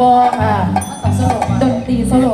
บอค่ะดนตรีโซโล่